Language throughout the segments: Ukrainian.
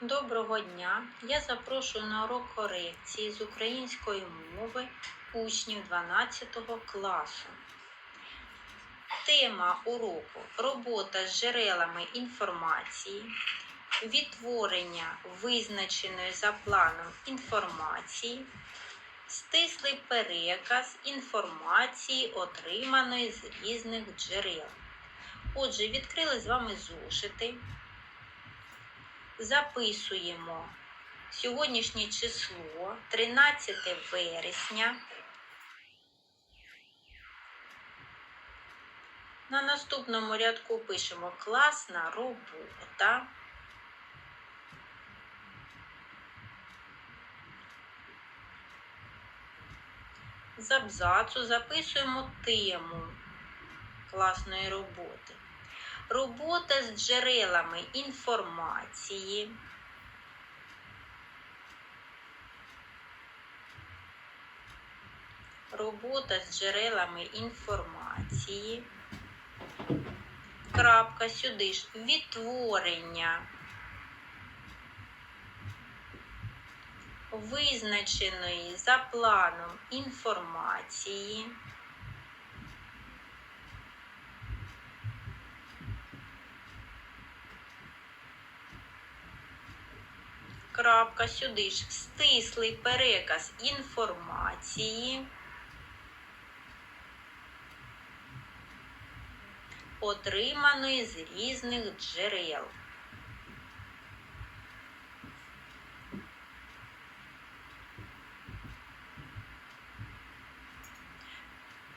Доброго дня! Я запрошую на урок корекції з української мови учнів 12 класу. Тема уроку робота з джерелами інформації, відтворення визначеної за планом інформації, стислий переказ інформації, отриманої з різних джерел. Отже, відкрили з вами зошити записуємо сьогоднішнє число 13 вересня. На наступному рядку пишемо класна робота. З абзацу записуємо тему класної роботи. Робота з джерелами інформації. Робота з джерелами інформації. Крапка сюди ж відтворення визначеної за планом інформації. Крапка сюди ж стислий переказ інформації, отриманої з різних джерел.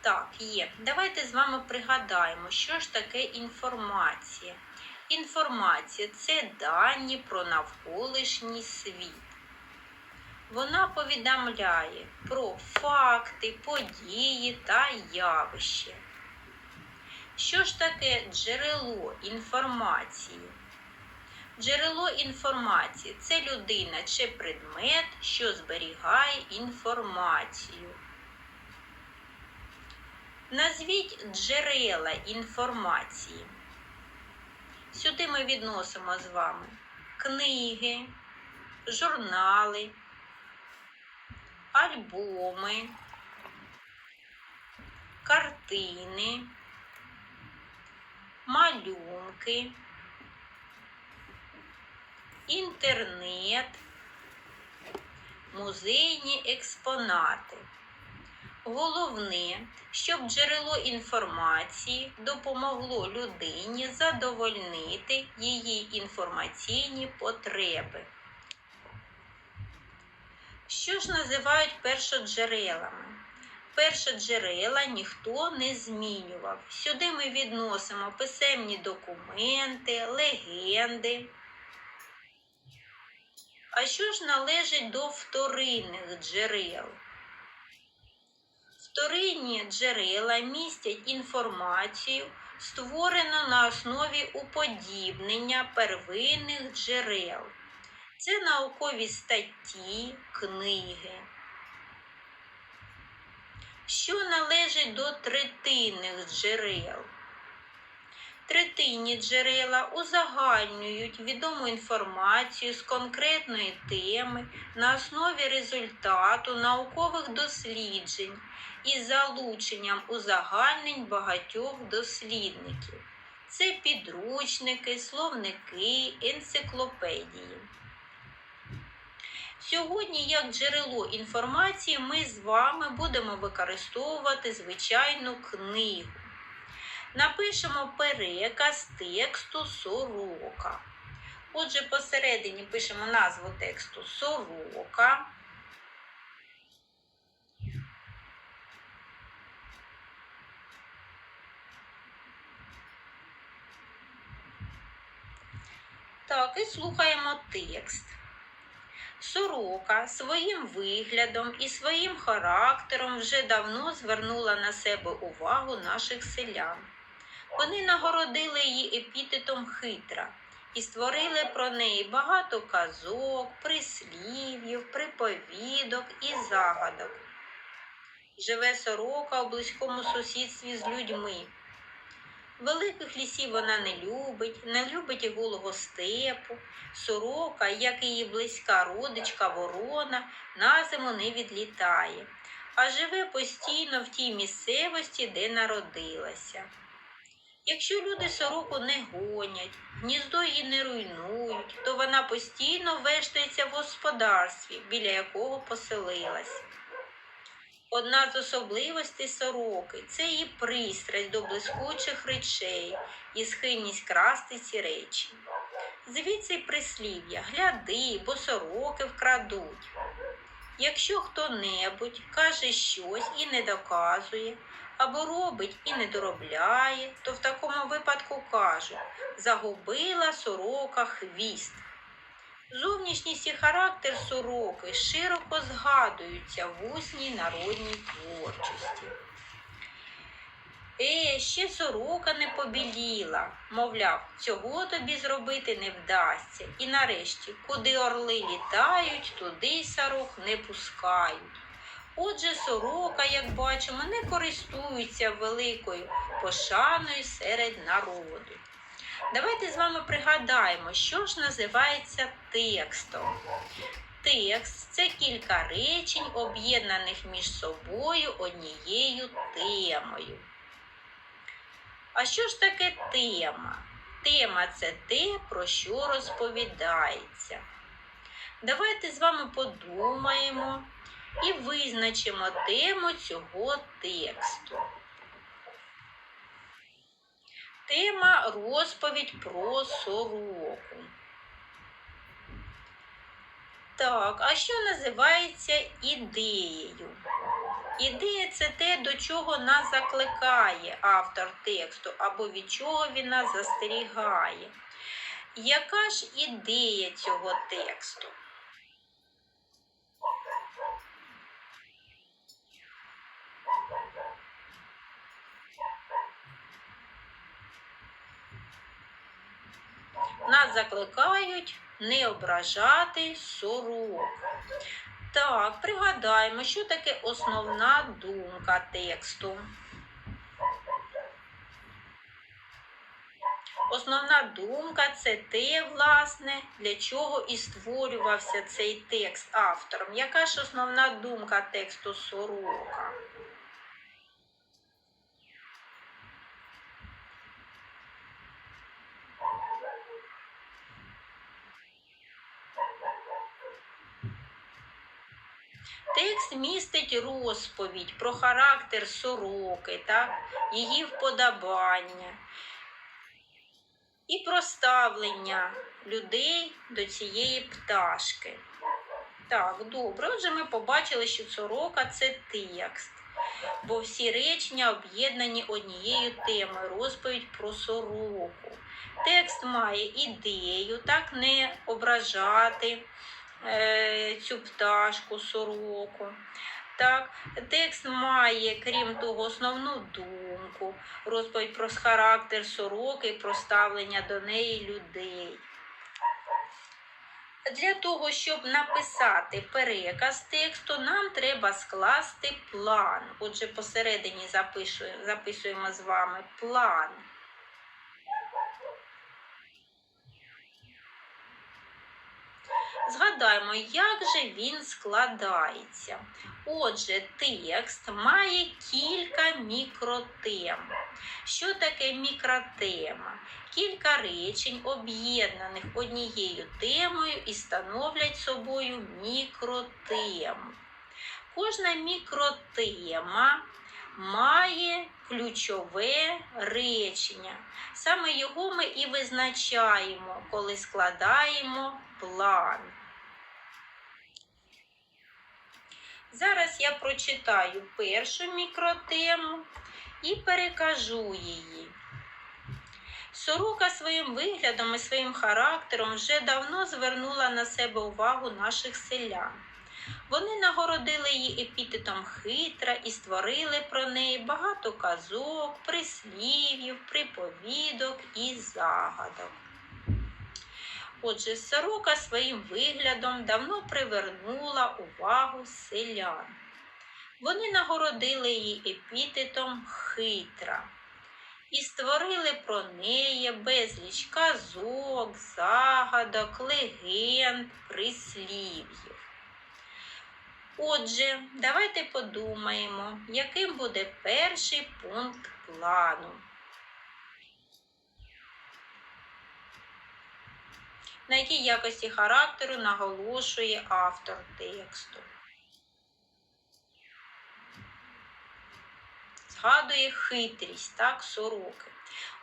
Так, є. Давайте з вами пригадаємо, що ж таке інформація. Інформація це дані про навколишній світ. Вона повідомляє про факти, події та явища. Що ж таке джерело інформації? Джерело інформації це людина чи предмет, що зберігає інформацію. Назвіть джерела інформації. Сюди ми відносимо з вами книги, журнали, альбоми, картини, малюнки, інтернет, музейні експонати. Головне, щоб джерело інформації допомогло людині задовольнити її інформаційні потреби. Що ж називають першоджерелами? Першоджерела ніхто не змінював. Сюди ми відносимо писемні документи, легенди. А що ж належить до вторинних джерел? Вторинні джерела містять інформацію, створену на основі уподібнення первинних джерел. Це наукові статті, книги. Що належить до третинних джерел? Третинні джерела узагальнюють відому інформацію з конкретної теми на основі результату наукових досліджень із залученням узагальнень багатьох дослідників. Це підручники, словники, енциклопедії. Сьогодні, як джерело інформації, ми з вами будемо використовувати звичайну книгу. Напишемо переказ тексту сорока. Отже, посередині пишемо назву тексту сорока. Так, і слухаємо текст. Сорока своїм виглядом і своїм характером вже давно звернула на себе увагу наших селян. Вони нагородили її епітетом хитра і створили про неї багато казок, прислів'їв, приповідок і загадок. Живе сорока у близькому сусідстві з людьми. Великих лісів вона не любить, не любить і голого степу. Сорока, як і її близька родичка ворона, на зиму не відлітає, а живе постійно в тій місцевості, де народилася. Якщо люди сороку не гонять, гніздо її не руйнують, то вона постійно вештається в господарстві, біля якого поселилась. Одна з особливостей сороки це її пристрасть до блискучих речей і схильність красти ці речі. Звідси прислів'я гляди, бо сороки вкрадуть. Якщо хто-небудь каже щось і не доказує, або робить і не доробляє, то в такому випадку кажуть загубила сорока хвіст. Зовнішність і характер сороки широко згадуються в усній народній творчості. Е, ще сорока не побіліла, мовляв, цього тобі зробити не вдасться. І нарешті, куди орли літають, туди сорок не пускають. Отже, сорока, як бачимо, не користується великою пошаною серед народу. Давайте з вами пригадаємо, що ж називається текстом. Текст це кілька речень, об'єднаних між собою однією темою. А що ж таке тема? Тема це те, про що розповідається. Давайте з вами подумаємо і визначимо тему цього тексту. Тема розповідь про сороку. Так, а що називається ідеєю? Ідея це те, до чого нас закликає автор тексту, або від чого він нас застерігає. Яка ж ідея цього тексту? Закликають не ображати сорок. Так, пригадаємо, що таке основна думка тексту. Основна думка це те, власне, для чого і створювався цей текст автором. Яка ж основна думка тексту сорока? Текст містить розповідь про характер сороки, так? її вподобання і про ставлення людей до цієї пташки. Так, добре. Отже, ми побачили, що сорока це текст, бо всі речення об'єднані однією темою розповідь про сороку. Текст має ідею, так не ображати цю пташку, сороку. Так, Текст має, крім того, основну думку, розповідь про характер сороки, про ставлення до неї людей. Для того, щоб написати переказ тексту, нам треба скласти план. Отже, посередині записуємо з вами план. Згадаємо, як же він складається. Отже, текст має кілька мікротем. Що таке мікротема? Кілька речень, об'єднаних однією темою і становлять собою мікротему. Кожна мікротема має ключове речення. Саме його ми і визначаємо, коли складаємо план. Зараз я прочитаю першу мікротему і перекажу її. Сорока своїм виглядом і своїм характером вже давно звернула на себе увагу наших селян. Вони нагородили її епітетом хитра і створили про неї багато казок, прислів'їв, приповідок і загадок. Отже, сорока своїм виглядом давно привернула увагу селян. Вони нагородили її епітетом хитра. і створили про неї безліч казок, загадок, легенд, прислів'їв. Отже, давайте подумаємо, яким буде перший пункт плану. На якій якості характеру наголошує автор тексту. Згадує хитрість, так, сороки.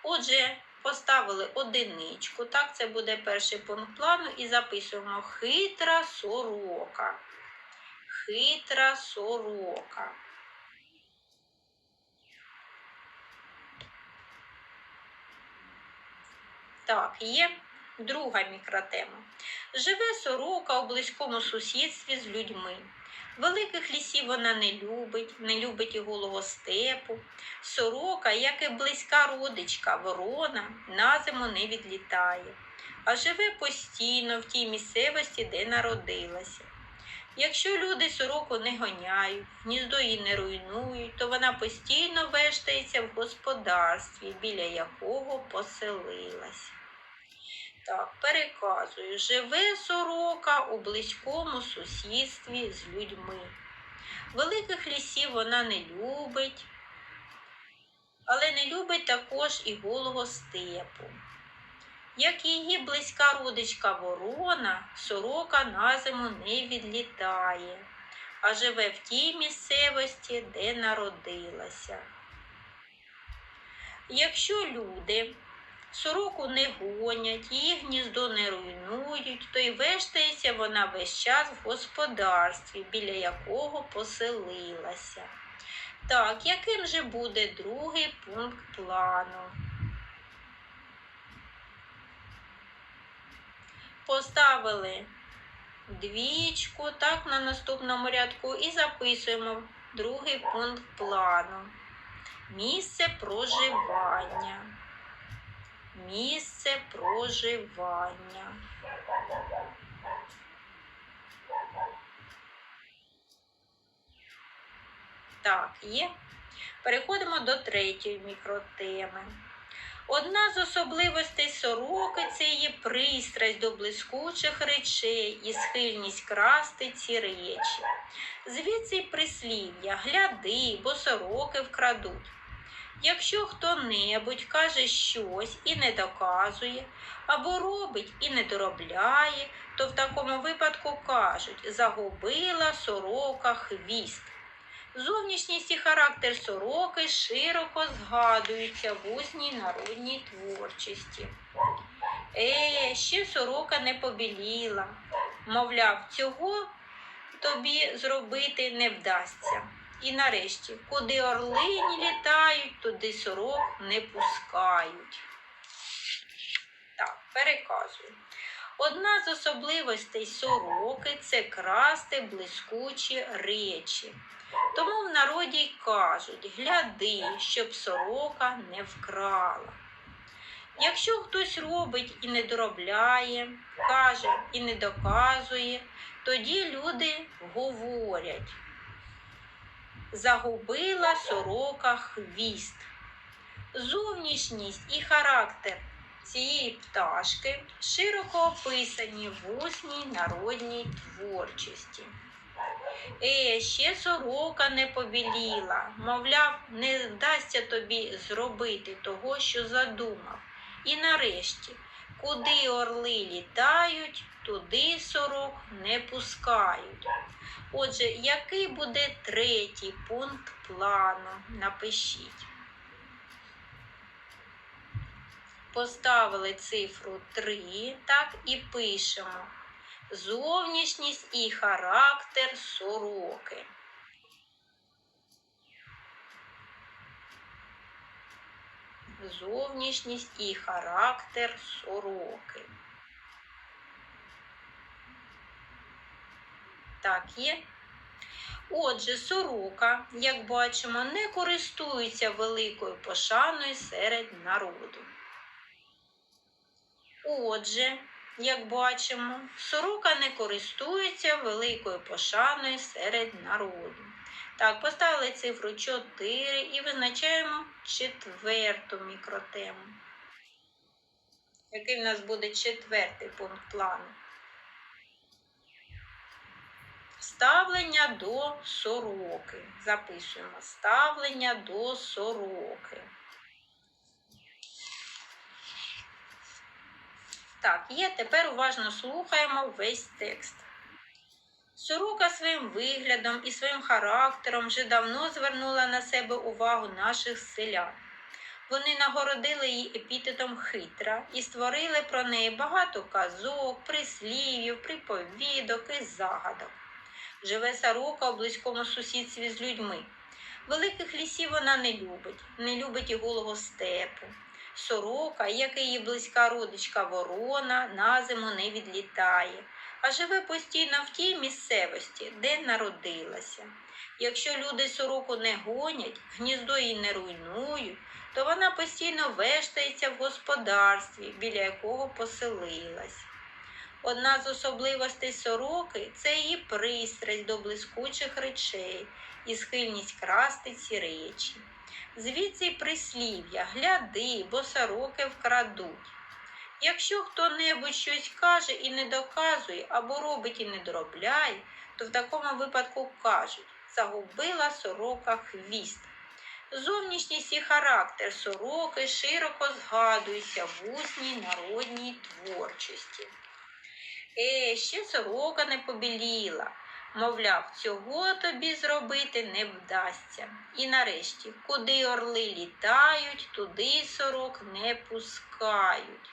Отже, поставили одиничку, так, це буде перший пункт плану, і записуємо хитра сорока. Хитра сорока. Так, є друга мікротема. Живе сорока у близькому сусідстві з людьми. Великих лісів вона не любить, не любить і голого степу. Сорока, як і близька родичка, ворона, на зиму не відлітає, а живе постійно в тій місцевості, де народилася. Якщо люди сороку не гоняють, гніздо її не руйнують, то вона постійно вештається в господарстві, біля якого поселилася. Так, переказую, живе сорока у близькому сусідстві з людьми. Великих лісів вона не любить, але не любить також і голого степу. Як її близька родичка ворона, сорока на зиму не відлітає, а живе в тій місцевості, де народилася. Якщо люди Сороку не гонять, її гніздо не руйнують, то й вештається вона весь час в господарстві, біля якого поселилася. Так, яким же буде другий пункт плану? Поставили двічку, так, на наступному рядку і записуємо другий пункт плану. Місце проживання місце проживання. Так, є. Переходимо до третьої мікротеми. Одна з особливостей сороки це її пристрасть до блискучих речей і схильність красти ці речі. Звідси й прислів'я гляди, бо сороки вкрадуть. Якщо хто-небудь каже щось і не доказує, або робить і не доробляє, то в такому випадку кажуть загубила сорока хвіст. Зовнішність і характер сороки широко згадуються в усній народній творчості. Е, ще сорока не побіліла. Мовляв, цього тобі зробити не вдасться. І нарешті, куди орлині літають, туди сорок не пускають. Так, переказую. Одна з особливостей сороки це красти блискучі речі. Тому в народі й кажуть гляди, щоб сорока не вкрала. Якщо хтось робить і не доробляє, каже і не доказує, тоді люди говорять загубила сорока хвіст. Зовнішність і характер цієї пташки широко описані в усній народній творчості. Е, ще сорока не побіліла, мовляв, не вдасться тобі зробити того, що задумав. І нарешті, куди орли літають, туди сорок не пускають. Отже, який буде третій пункт плану? Напишіть. Поставили цифру 3, так, і пишемо. Зовнішність і характер сороки. Зовнішність і характер сороки. Так, є. Отже, сорока, як бачимо, не користується великою пошаною серед народу. Отже, як бачимо, сорока не користується великою пошаною серед народу. Так, поставили цифру 4 і визначаємо четверту мікротему. Який в нас буде четвертий пункт плану? Ставлення до сороки. Записуємо ставлення до сороки. Так, є. Тепер уважно слухаємо весь текст. Сорока своїм виглядом і своїм характером вже давно звернула на себе увагу наших селян. Вони нагородили її епітетом хитра і створили про неї багато казок, прислів'їв, приповідок і загадок. Живе сорока у близькому сусідстві з людьми. Великих лісів вона не любить, не любить і голого степу. Сорока, як і її близька родичка ворона, на зиму не відлітає, а живе постійно в тій місцевості, де народилася. Якщо люди сороку не гонять, гніздо її не руйнують, то вона постійно вештається в господарстві, біля якого поселилась. Одна з особливостей сороки це її пристрасть до блискучих речей і схильність красти ці речі. Звідси й прислів'я гляди, бо сороки вкрадуть. Якщо хто-небудь щось каже і не доказує, або робить і не доробляє, то в такому випадку кажуть загубила сорока хвіст. Зовнішність і характер сороки широко згадуються в усній народній творчості. Е, ще сорока не побіліла. Мовляв, цього тобі зробити не вдасться. І нарешті, куди орли літають, туди сорок не пускають.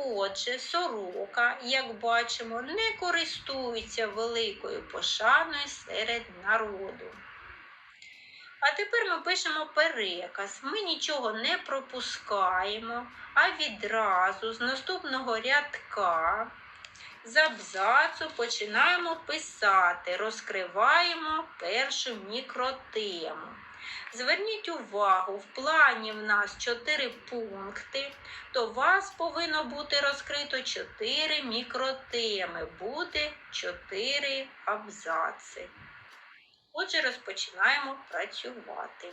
Отже, сорока, як бачимо, не користується великою пошаною серед народу. А тепер ми пишемо переказ. Ми нічого не пропускаємо, а відразу з наступного рядка з абзацу починаємо писати, розкриваємо першу мікротему. Зверніть увагу, в плані в нас 4 пункти, то у вас повинно бути розкрито 4 мікротеми, буде 4 абзаци. Отже, розпочинаємо працювати.